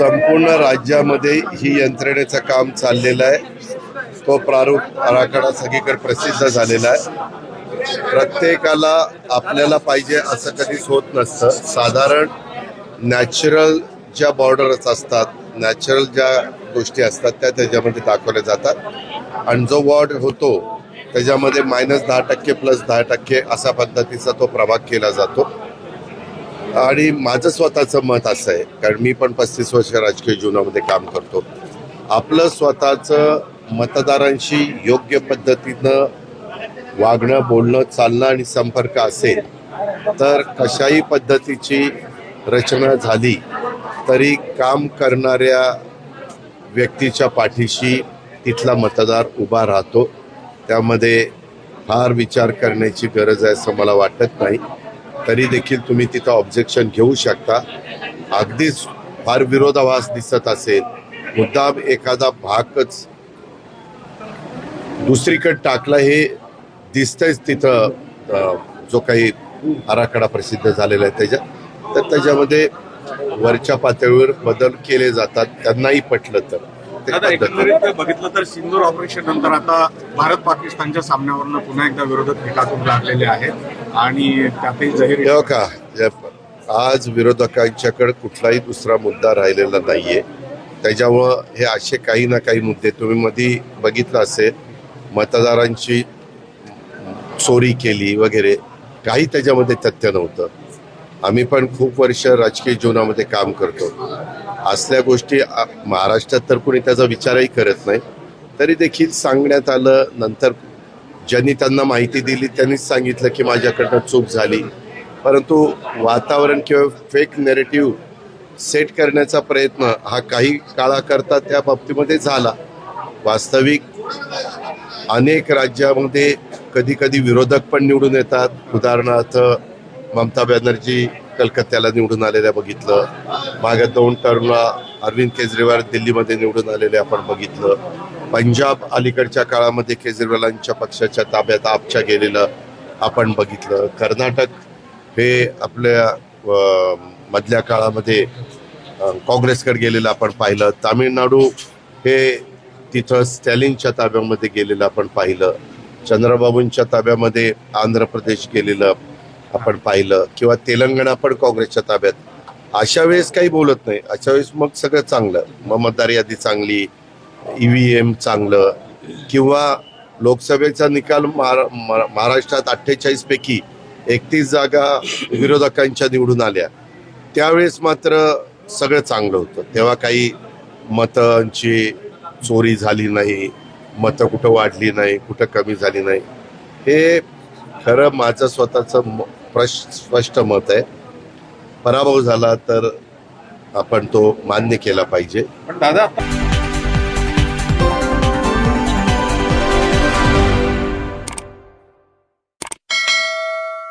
संपूर्ण राज्यामध्ये ही यंत्रणेचं काम चाललेलं आहे. तो प्रारूप आराखडा सगळीकडे प्रसिद्ध झालेला आहे. प्रत्येकाला आपल्याला पाहिजे असं कधीच होत नसतं. साधारण नॅचरल ज्या बॉर्डरच असतात नॅचरल ज्या गोष्टी असतात त्या त्याच्यामध्ये दाखवल्या जातात. आणि जो वॉर्ड होतो त्याच्यामध्ये मायनस दहा टक्के प्लस दहा टक्के असा पद्धतीचा तो प्रभाग केला जातो. आणि माझं स्वतःचं मत असं आहे कारण मी पण पस्तीस वर्ष राजकीय जीवनामध्ये काम करतो. आपलं स्वतःचं मतदारांशी योग्य पद्धतीनं वागणं बोलणं चालणं आणि संपर्क असेल तर कशाही पद्धतीची रचना झाली तरी काम करणाऱ्या व्यक्तीच्या पाठीशी तिथला मतदार उभा राहतो. त्यामध्ये फार विचार करण्याची गरज आहे असं मला वाटत नाही. तरी देखील तुम्ही तिथं ऑब्जेक्शन घेऊ शकता. अगदीच फार विरोधाभास दिसत असेल. मुद्दाम एखादा भागच दुसरीकडे टाकला हे दिसतंयच तिथं जो काही आराखडा प्रसिद्ध झालेला आहे त्याच्यात तर त्याच्यामध्ये वरच्या पातळीवर बदल केले जातात त्यांनाही पटलं तर. एकंदरीत बघितलं तर सिंदूर ऑपरेशन नंतर आता भारत पाकिस्तानच्या सामन्यावरनं पुन्हा एकदा विरोधक लागलेले आहेत. आणि त्यातही जाहीर का आज विरोधकांच्याकडे कुठलाही दुसरा मुद्दा राहिलेला नाहीये. त्याच्यामुळं हे असे काही ना काही मुद्दे तुम्ही मधी बघितलं असेल मतदारांची चोरी केली वगैरे काही त्याच्यामध्ये तथ्य नव्हतं. आम्ही पण खूप वर्ष राजकीय जीवनामध्ये काम करतो. असल्या गोष्टी महाराष्ट्रात तर कोणी त्याचा विचारही करत नाही. तरी देखील सांगण्यात आलं नंतर ज्यांनी त्यांना माहिती दिली त्यांनीच सांगितलं की माझ्याकडनं चूक झाली. परंतु वातावरण किंवा फेक नेरेटिव्ह सेट करण्याचा प्रयत्न हा काही काळाकरता त्या बाबतीमध्ये झाला. वास्तविक अनेक राज्यामध्ये कधी कधी विरोधक पण निवडून येतात. उदाहरणार्थ ममता बॅनर्जी कलकत्त्याला निवडून आलेल्या बघितलं. मागे दोन टर्मला अरविंद केजरीवाल दिल्लीमध्ये निवडून आलेले आपण बघितलं. पंजाब अलीकडच्या काळामध्ये केजरीवालांच्या पक्षाच्या ताब्यात आपच्या गेलेलं आपण बघितलं. कर्नाटक हे आपल्या मधल्या काळामध्ये काँग्रेसकडे गेलेलं आपण पाहिलं. तामिळनाडू हे तिथं स्टॅलिनच्या ताब्यामध्ये गेलेलं आपण पाहिलं. चंद्रबाबूंच्या ताब्यामध्ये आंध्र प्रदेश गेलेलं आपण पाहिलं. किंवा तेलंगणा पण काँग्रेसच्या ताब्यात. अशा वेळेस काही बोलत नाही. अशा वेळेस मग सगळं चांगलं. मग मतदार यादी चांगली. ई व्ही एम चांगलं किंवा लोकसभेचा निकाल महारा महाराष्ट्रात अठ्ठेचाळीस पैकी एकतीस जागा विरोधकांच्या निवडून आल्या. त्यावेळेस मात्र सगळं चांगलं होतं. तेव्हा काही मतांची चोरी झाली नाही मतं कुठं वाढली नाही कुठं कमी झाली नाही. हे खरं माझं स्वतःचं म- प्रश स्पष्ट मत आहे. पराभव झाला तर आपण तो मान्य केला पाहिजे. पण दादा